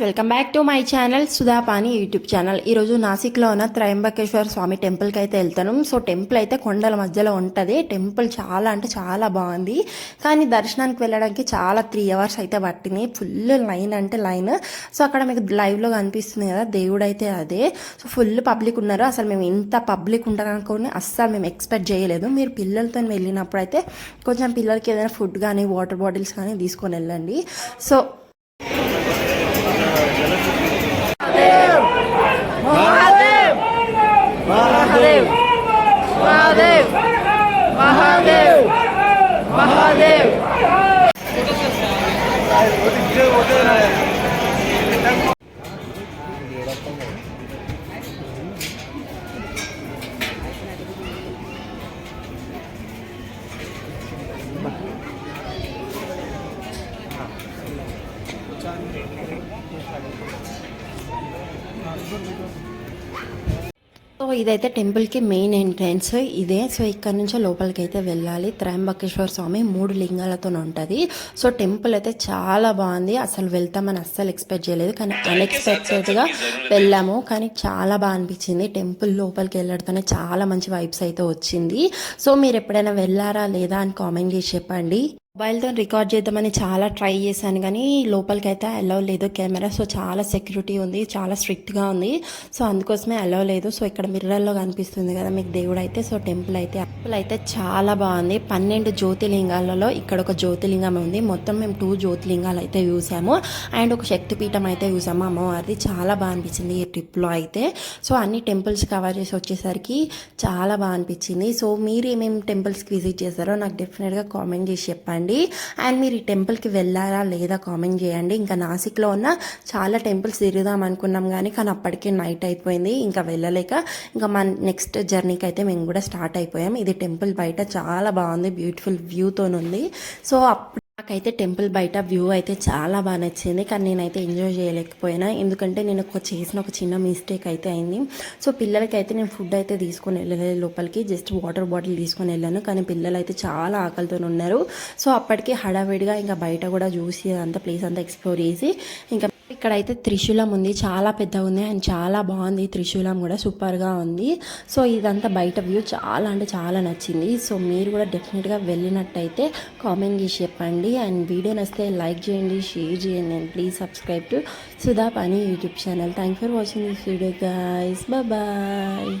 Welcome back to my channel Sudhapani YouTube channel ఈరోజు నాసిక్లో ఉన్న త్రయంబకేశ్వర స్వామి టెంపుల్కి అయితే వెళ్తాను. సో టెంపుల్ అయితే కొండల మధ్యలో ఉంటుంది. టెంపుల్ చాలా అంటే చాలా బాగుంది. కానీ దర్శనానికి వెళ్ళడానికి చాలా త్రీ అవర్స్ అయితే పట్టింది. ఫుల్ లైన్ అంటే లైన్ సో అక్కడ మీకు లైవ్లో కనిపిస్తుంది కదా దేవుడు అయితే అదే. సో ఫుల్ పబ్లిక్ ఉన్నారు. అసలు మేము ఇంత పబ్లిక్ ఉంటారనుకోని అస్సలు మేము ఎక్స్పెక్ట్ చేయలేదు. మీరు పిల్లలతో వెళ్ళినప్పుడు అయితే కొంచెం పిల్లలకి ఏదైనా ఫుడ్ కానీ వాటర్ బాటిల్స్ కానీ తీసుకొని వెళ్ళండి. సో महादेव महादेव సో ఇదైతే టెంపుల్కి మెయిన్ ఎంట్రన్స్. ఇదే సో ఇక్కడ నుంచి లోపలికి అయితే వెళ్ళాలి. త్రయంబకేశ్వర స్వామి మూడు లింగాలతో ఉంటుంది. సో టెంపుల్ అయితే చాలా బాగుంది. అసలు వెళ్తామని అస్సలు ఎక్స్పెక్ట్ చేయలేదు. కానీ అన్ఎక్స్పెక్టెడ్గా వెళ్ళాము. కానీ చాలా బాగా అనిపించింది. టెంపుల్ లోపలికి వెళ్ళడంతోనే చాలా మంచి వైబ్స్ అయితే వచ్చింది. సో మీరు ఎప్పుడైనా వెళ్ళారా లేదా అని కామెంట్ చేసి చెప్పండి. మొబైల్తో రికార్డ్ చేద్దామని చాలా ట్రై చేశాను కానీ లోపలికి అయితే అలౌ లేదు. కెమెరా సో చాలా సెక్యూరిటీ ఉంది చాలా స్ట్రిక్ట్గా ఉంది. సో అందుకోసమే అలౌ లేదు. సో ఇక్కడ మిర్రర్లో కనిపిస్తుంది కదా మీకు దేవుడు అయితే సో టెంపుల్ అయితే. టెంపుల్ అయితే చాలా బాగుంది. పన్నెండు జ్యోతిలింగాలలో ఇక్కడ ఒక జ్యోతిలింగం ఉంది. మొత్తం మేము టూ జ్యోతిలింగాలు అయితే చూసాము అండ్ ఒక శక్తిపీఠం అయితే చూసాము అమ్మవారిది చాలా బాగా అనిపించింది ఈ ట్రిప్లో అయితే. సో అన్ని టెంపుల్స్ కవర్ చేసి వచ్చేసరికి చాలా బాగా అనిపించింది. సో మీరు ఏమేమి టెంపుల్స్కి విజిట్ చేశారో నాకు డెఫినెట్గా కామెంట్ చేసి చెప్పండి. అండ్ మీరు ఈ టెంపుల్కి వెళ్ళారా లేదా కామెంట్ చేయండి. ఇంకా నాసిక్లో ఉన్న చాలా టెంపుల్స్ తిరుగుదాం అనుకున్నాం కానీ కానీ అప్పటికే నైట్ అయిపోయింది. ఇంకా వెళ్ళలేక ఇంకా మన నెక్స్ట్ జర్నీకి అయితే మేము కూడా స్టార్ట్ అయిపోయాం. ఇది టెంపుల్ బయట చాలా బాగుంది. బ్యూటిఫుల్ వ్యూతో ఉంది సో అప్పుడు నాకైతే టెంపుల్ బయట వ్యూ అయితే చాలా బాగా నచ్చింది. కానీ నేనైతే ఎంజాయ్ చేయలేకపోయినా. ఎందుకంటే నేను ఒక చేసిన ఒక చిన్న మిస్టేక్ అయితే అయింది. సో పిల్లలకి అయితే నేను ఫుడ్ అయితే తీసుకొని వెళ్ళలేదు లోపలికి. జస్ట్ వాటర్ బాటిల్ తీసుకొని వెళ్ళాను. కానీ పిల్లలు అయితే చాలా ఆకలితో ఉన్నారు. సో అప్పటికి హడావిడిగా ఇంకా బయట కూడా చూసి అంతా ప్లేస్ అంతా ఎక్స్ప్లోర్ చేసి ఇంకా ఇక్కడైతే త్రిశూలం ఉంది. చాలా పెద్దగా ఉంది అండ్ చాలా బాగుంది. త్రిశూలం కూడా సూపర్గా ఉంది. సో ఇదంతా బయట వ్యూ చాలా అంటే చాలా నచ్చింది. సో మీరు కూడా డెఫినెట్గా వెళ్ళినట్టయితే కామెంట్ చేసి చెప్పండి. అండ్ వీడియో నచ్చితే లైక్ చేయండి షేర్ చేయండి and please subscribe to Sudha Pani YouTube channel. Thank for watching this video guys bye